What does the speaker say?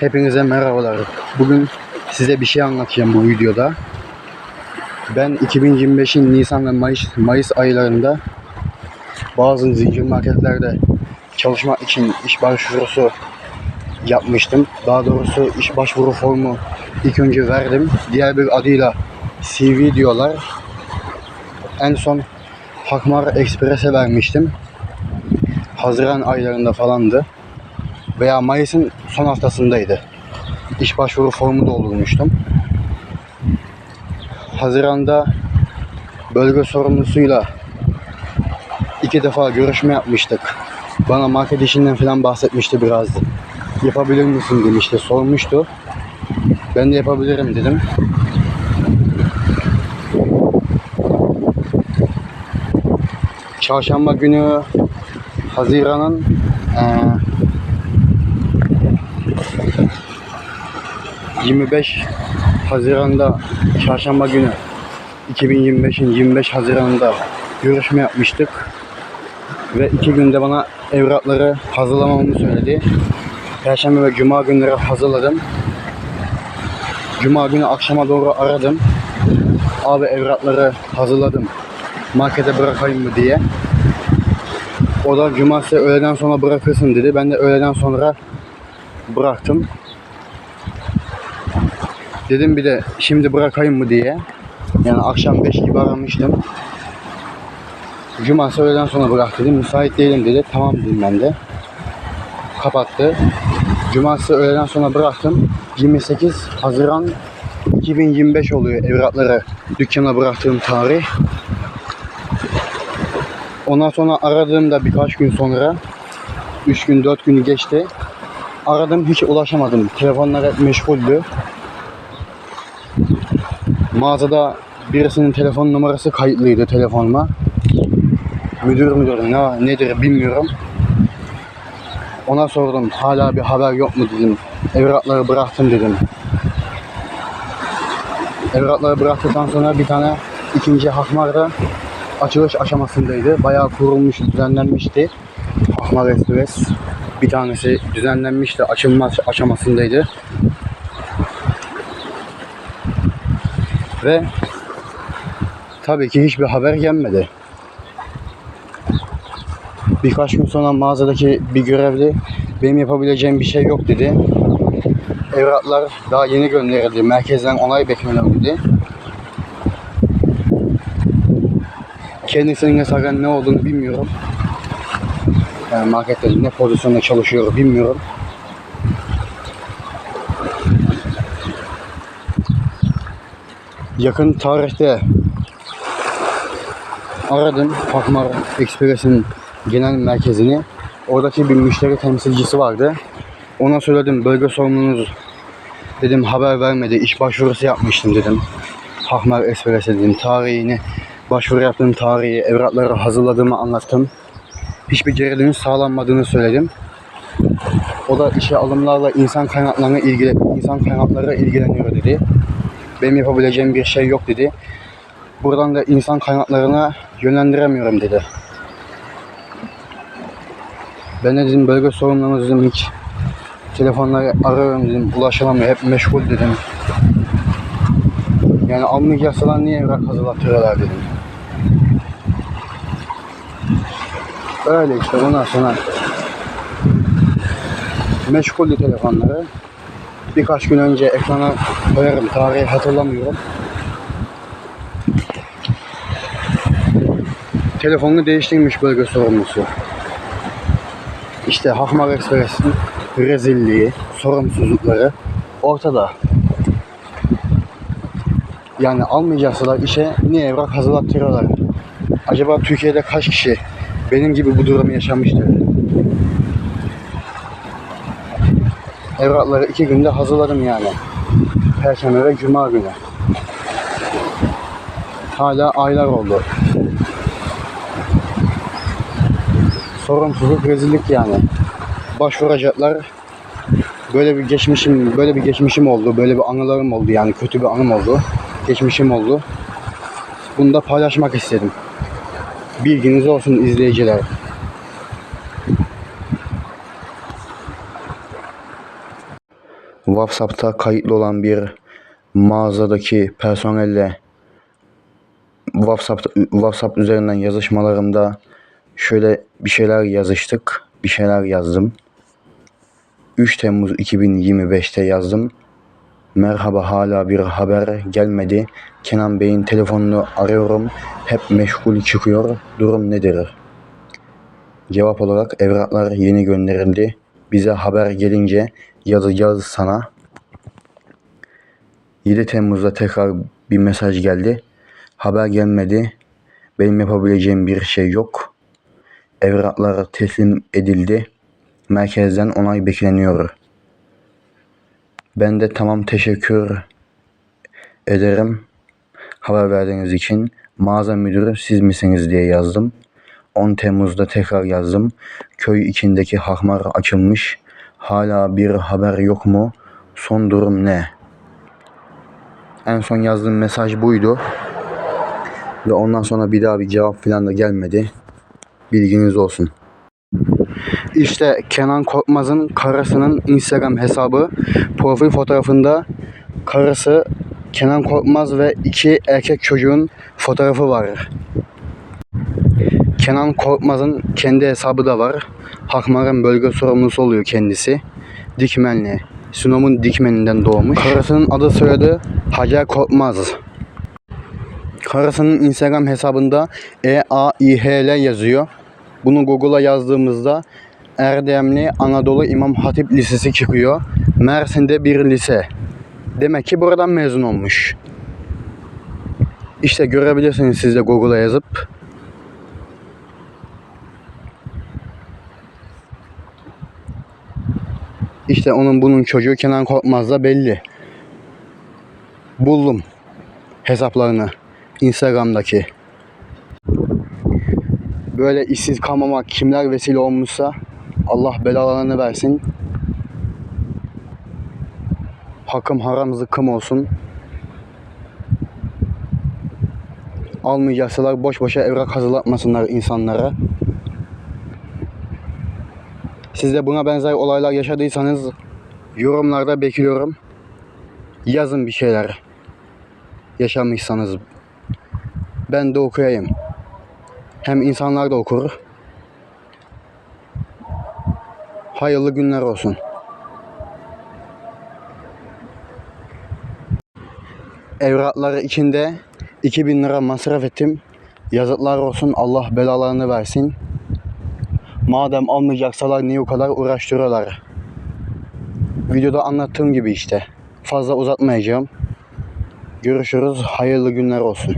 Hepinize merhabalar. Bugün size bir şey anlatacağım bu videoda. Ben 2025'in Nisan ve Mayıs, Mayıs aylarında bazı zincir marketlerde çalışmak için iş başvurusu yapmıştım. Daha doğrusu iş başvuru formu ilk önce verdim. Diğer bir adıyla CV diyorlar. En son Hakmar Express'e vermiştim. Haziran aylarında falandı veya Mayıs'ın son haftasındaydı. İş başvuru formu doldurmuştum. Haziranda bölge sorumlusuyla iki defa görüşme yapmıştık. Bana market işinden falan bahsetmişti biraz. Yapabilir misin demişti, sormuştu. Ben de yapabilirim dedim. Çarşamba günü Haziran'ın eee 25 Haziran'da çarşamba günü 2025'in 25 Haziran'da görüşme yapmıştık. Ve iki günde bana evrakları hazırlamamı söyledi. Perşembe ve Cuma günleri hazırladım. Cuma günü akşama doğru aradım. Abi evrakları hazırladım. Markete bırakayım mı diye. O da cumartesi öğleden sonra bırakırsın dedi. Ben de öğleden sonra bıraktım. Dedim bir de şimdi bırakayım mı diye. Yani akşam 5 gibi aramıştım. Cumartesi öğleden sonra bırak dedim. Müsait değilim dedi. Tamam dedim ben de. Kapattı. Cumartesi öğleden sonra bıraktım. 28 Haziran 2025 oluyor evrakları dükkana bıraktığım tarih. Ondan sonra aradığımda birkaç gün sonra 3 gün 4 günü geçti. Aradım hiç ulaşamadım. Telefonlar hep meşguldü. Mağazada birisinin telefon numarası kayıtlıydı telefonuma. Müdür müdür ne nedir bilmiyorum. Ona sordum hala bir haber yok mu dedim. Evrakları bıraktım dedim. Evrakları bıraktıktan sonra bir tane ikinci Hakmar'da açılış aşamasındaydı. Bayağı kurulmuş, düzenlenmişti. Hakmar Express bir tanesi düzenlenmişti, açılma aşamasındaydı. Ve tabii ki hiçbir haber gelmedi. Birkaç gün sonra mağazadaki bir görevli benim yapabileceğim bir şey yok dedi. Evraklar daha yeni gönderildi. Merkezden onay bekliyorum dedi. Kendisinin yasakken ne olduğunu bilmiyorum. Yani markette ne pozisyonda çalışıyor bilmiyorum. Yakın tarihte aradım Pakmar Express'in genel merkezini. Oradaki bir müşteri temsilcisi vardı. Ona söyledim bölge sorumlunuz dedim haber vermedi. İş başvurusu yapmıştım dedim. Pakmar Express'e dedim. Tarihini, başvuru yaptığım tarihi, evrakları hazırladığımı anlattım. Hiçbir geri dönüş sağlanmadığını söyledim. O da işe alımlarla insan kaynaklarına ilgili insan kaynakları ilgileniyor dedi benim yapabileceğim bir şey yok dedi. Buradan da insan kaynaklarına yönlendiremiyorum dedi. Ben de dedim bölge sorunlarını dedim hiç telefonları arıyorum dedim ulaşılamıyor hep meşgul dedim. Yani almayacaksalar niye evrak hazırlatıyorlar dedim. Öyle işte ondan sonra meşguldü telefonları birkaç gün önce ekrana koyarım. Tarihi hatırlamıyorum. Telefonunu değiştirmiş bölge sorumlusu. İşte Hakmar Express'in rezilliği, sorumsuzlukları ortada. Yani almayacaksalar işe niye evrak hazırlattırıyorlar? Acaba Türkiye'de kaç kişi benim gibi bu durumu yaşamıştır? Evrakları iki günde hazırladım yani. Perşembe ve Cuma günü. Hala aylar oldu. Sorumsuzluk, rezillik yani. Başvuracaklar. Böyle bir geçmişim, böyle bir geçmişim oldu, böyle bir anılarım oldu yani kötü bir anım oldu, geçmişim oldu. Bunu da paylaşmak istedim. Bilginiz olsun izleyiciler. WhatsApp'ta kayıtlı olan bir mağazadaki personelle WhatsApp WhatsApp üzerinden yazışmalarımda şöyle bir şeyler yazıştık. Bir şeyler yazdım. 3 Temmuz 2025'te yazdım. Merhaba hala bir haber gelmedi. Kenan Bey'in telefonunu arıyorum. Hep meşgul çıkıyor. Durum nedir? Cevap olarak evraklar yeni gönderildi. Bize haber gelince yazacağız sana. 7 Temmuz'da tekrar bir mesaj geldi. Haber gelmedi. Benim yapabileceğim bir şey yok. Evraklar teslim edildi. Merkezden onay bekleniyor. Ben de tamam teşekkür ederim. Haber verdiğiniz için mağaza müdürü siz misiniz diye yazdım. 10 Temmuz'da tekrar yazdım. Köy içindeki hakmar açılmış. Hala bir haber yok mu? Son durum ne? En son yazdığım mesaj buydu. Ve ondan sonra bir daha bir cevap falan da gelmedi. Bilginiz olsun. İşte Kenan Korkmaz'ın karısının Instagram hesabı profil fotoğrafında karısı Kenan Korkmaz ve iki erkek çocuğun fotoğrafı var. Kenan Korkmaz'ın kendi hesabı da var. Hakmar'ın bölge sorumlusu oluyor kendisi. Dikmenli. Sinop'un Dikmen'inden doğmuş. Karısının adı soyadı Hacer Korkmaz. Karısının Instagram hesabında E A İ H L yazıyor. Bunu Google'a yazdığımızda Erdemli Anadolu İmam Hatip Lisesi çıkıyor. Mersin'de bir lise. Demek ki buradan mezun olmuş. İşte görebilirsiniz siz de Google'a yazıp. İşte onun bunun çocuğu Kenan Korkmaz da belli. Buldum hesaplarını Instagram'daki. Böyle işsiz kalmamak kimler vesile olmuşsa Allah belalarını versin. Hakkım haram zıkkım olsun. Almayacaksalar boş boşa evrak hazırlatmasınlar insanlara. Siz de buna benzer olaylar yaşadıysanız yorumlarda bekliyorum. Yazın bir şeyler. Yaşamışsanız. Ben de okuyayım. Hem insanlar da okur. Hayırlı günler olsun. Evrakları içinde 2000 lira masraf ettim. Yazıklar olsun Allah belalarını versin. Madem almayacaksalar niye o kadar uğraştırıyorlar? Videoda anlattığım gibi işte. Fazla uzatmayacağım. Görüşürüz. Hayırlı günler olsun.